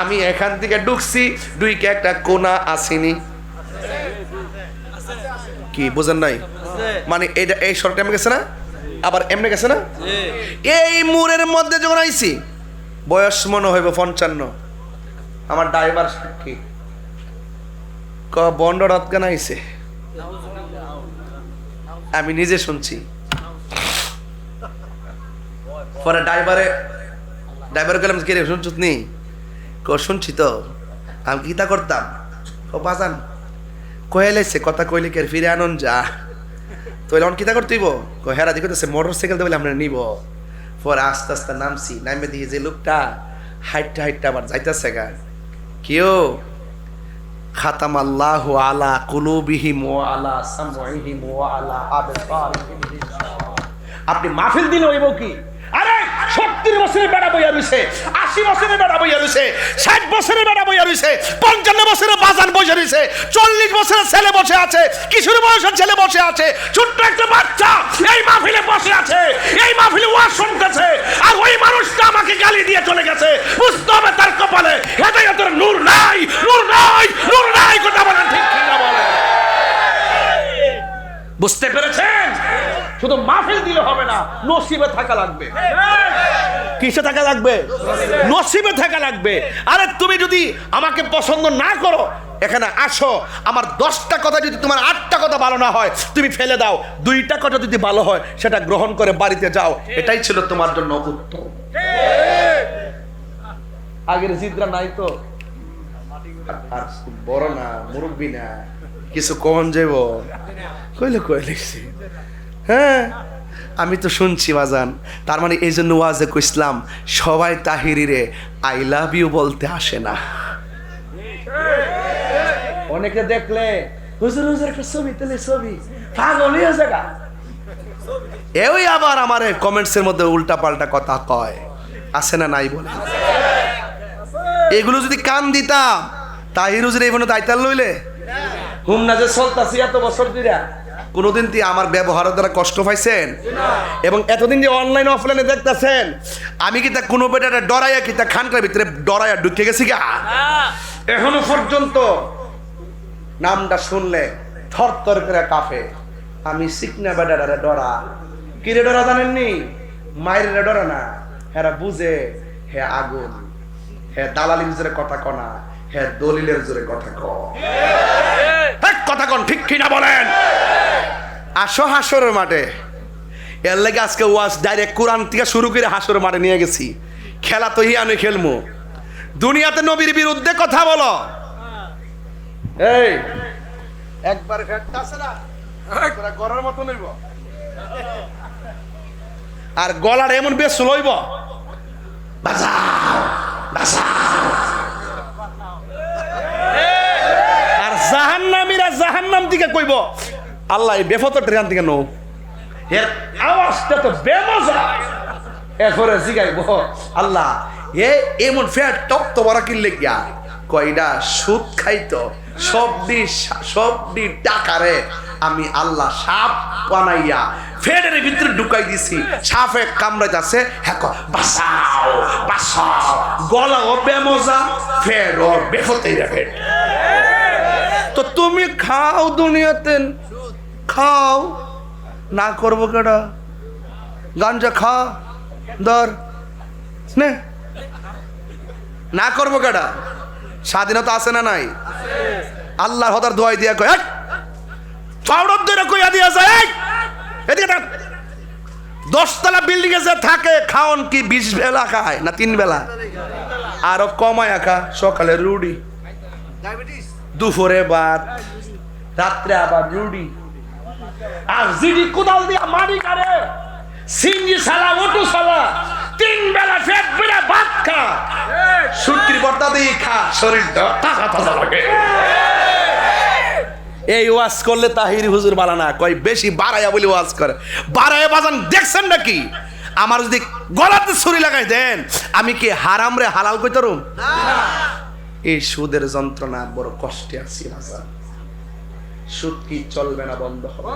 আমি এখান থেকে ঢুকছি দুইকে একটা কোনা আসেনি। কি বোঝেন নাই? মানে এটা এই সড়কটা এমনি গেছে না? আবার এমনি গেছে না? এই মুরের মধ্যে যখন আইছি বয়স মনে হইব পঞ্চান্ন। আমার ড্রাইভার সাক্ষী। ক বন্ড রাত কেন আইছে? আমি নিজে শুনছি। পরে ড্রাইভারে ড্রাইভার গেলাম কে রে শুনছুত নি? ক শুনছি তো আমি কিতা করতাম। ও বাজান কয়েলাইছে কথা কইলে কে ফিরে আনন যা? তো এখন কিতা করতেইব? হেরা দেখো মোটর সাইকেল দেবলে আমরা নিব। পরে আস্তে আস্তে নামছি, নামে দিয়ে যে লোকটা হাইটটা হাইটটা আবার যাইতেছে গা। কেউ খাতাম আল্লাহ আলা কুলুবিহিম ও আলা সামহিম ও আলা আপনি মাহফিল দিলে হইব কি? সত্তর বছরের বেড়া বইয়া রয়েছে আশি বছরের বেড়া বইয়া রয়েছে ষাট বছরের বেড়া বইয়া রয়েছে পঞ্চান্ন বছরের বাজার বসে রয়েছে চল্লিশ বছরের ছেলে বসে আছে, কিশোর বয়সের ছেলে বসে আছে, ছোট্ট একটা বাচ্চা এই মাহফিলে বসে আছে, এই মাহফিলে ওয়াজ শুনতেছে, আর ওই মানুষটা আমাকে গালি দিয়ে চলে গেছে বুঝতে হবে তার কপালে হেদায়তের নূর নাই নূর নাই নূর নাই কথা বলেন ঠিক ঠিক না বলেন বুঝতে পেরেছেন মাহফিল দিলে হবে না, নসিবে থাকা লাগবে। কিসে থাকা লাগবে? নসিবে থাকা লাগবে। আরে তুমি যদি আমাকে পছন্দ না করো, এখানে আসো, আমার দশটা কথা যদি তোমার আটটা কথা ভালো না হয়, তুমি ফেলে দাও। দুইটা কথা যদি ভালো হয়, সেটা গ্রহণ করে বাড়িতে যাও। এটাই ছিল তোমার জন্য উত্তম। আগের জিদরা নাই তো? আর- বড় না, মুরব্বী না। কিছু কম যাইব। কইলে কই লিখছি। হ্যাঁ? আমি তো শুনছি বাজান তার মানে এই জন্য ওয়াজে কইসলাম সবাই তাহিরিরে আই লাভ ইউ বলতে আসে না। অনেকে দেখলে, হুজুর হুজুর, একটা ছবি তেলে, ছবি। পাগল হয়ে জায়গা এওই আবার আমার কমেন্টসের মধ্যে উল্টা পাল্টা কথা কয়। আসে না নাই বলে? এগুলো যদি কান দিতাম, তাহির হুজুর এই দায়িত্ব লইলে? হুম না যে চলতাছি এত বছর দিরা কোনোদিন কি আমার ব্যবহারের দ্বারা কষ্ট পাইছেন? এবং এতদিন যে অনলাইন অফলাইনে দেখতেছেন আমি কি তা কোনো বেটা ডরাইয়া কি তা খানকার ভিতরে ডরাইয়া ঢুকে গেছি গা? এখনও পর্যন্ত নামটা শুনলে থর থর করে কাফে আমি সিকনা বেটারে ডরা। কিরে ডরা জানেননি? মায়ের ডরা না। হেরা বুঝে হে আগুন হে দালালির জোরে কথা কনা হে দলিলের জোরে কথা ক। হেক, কথা কন ঠিক কিনা বলেন? আসো হাসরের মাঠে। এর লেগে আজকে ওয়াজ ডাইরেক্ট কোরআন থেকে শুরু করে হাসরের মাঠে নিয়ে গেছি। খেলা তো আমি খেলব দুনিয়াতে নবীর বিরুদ্ধে কথা বলো। এই, একবার ফেটটা আছে না? তোরা গড়ার মতো নইব আর গলার এমন বেশ লইব আর জাহান্নামীরা জাহান্নাম দিকে কইব। আল্লাহ এই বেফত ট্রেন থেকে এর আওয়াজটা তো বেমজা। এরপরে জিগাইব, আল্লাহ, এ এমন ফ্যাট টপ তো বড় কিনলে গিয়া কয়টা সুদ খাইতো সবডি সবডি টাকারে আমি আল্লাহ সাপ বানাইয়া ফেডের ভিতরে ঢুকাই দিছি, সাপে কামড়াইতাছে হ্যাঁ বাসাও বাসাও গলা ও বেমজা ফের ও বেফতেই তো তুমি খাও দুনিয়াতে। খাও। না করব কেডা? গাঞ্জা খা, ধর। নে। করব কেডা? স্বাধীনতা আছে না নাই? আল্লাহর হদার দোয়াই দিয়া কয় আরও কমায় খা সকালে রুডি দুপুরে ভাত রাত্রে আবার রুডি আর জিডি কোদাল দিয়া মারি কারে? সিঙ্গি সালা ওটু সালা, তিন বেলা পেট বেলা ভাত খা। সুটকির বর্তা দিয়ে খা, শরীরটা তাজা তাজা লাগে। এই ওয়াজ করলে তাহির হুজুর বালা না কয়, বেশি বাড়াইয়া বলে ওয়াজ করে। বাড়াইয়া বাজান, দেখছেন নাকি? আমার যদি গলাতে ছুরি লাগাই দেন, আমি কি হারাম রে হালাল কইতারুম? এই সুদের যন্ত্রণা বড় কষ্টে আছি বাজান। সুদ কি চলবে না বন্ধ হবে?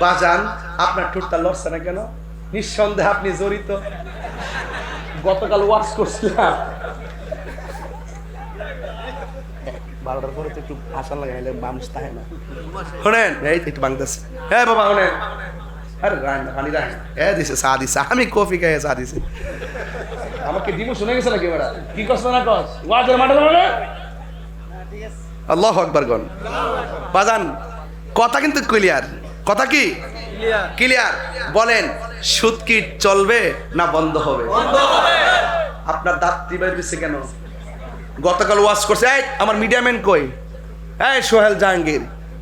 বাজান আপনার ঠোঁটটা লড়ছে না কেন? নিঃসন্দেহে আপনি জড়িত। গতকাল ওয়াশ করছিলাম। বারোটার পরে তো একটু আশা লাগাইলে মানুষ থাকে না। শোনেন। এই একটু বাংলাদেশ। হ্যাঁ বাবা শোনেন। আরে রান পানি রান। এ দিছে চা দিছে আমি কফি খাই চা দিছে আমাকে দিব শুনে গেছে নাকি বেড়া? কি কষ্ট না কস ওয়াজের মাঠে না? আল্লাহ আকবার গন। বাজান কথা কিন্তু ক্লিয়ার। কথা কি? ক্লিয়ার। বলেন সুদ কি চলবে না বন্ধ হবে? আপনার দাঁত টিপাই দিচ্ছে কেন? গতকাল ওয়াশ করছে এই আমার মিডিয়াম্যান কই? এই সোহেল জাহাঙ্গীর।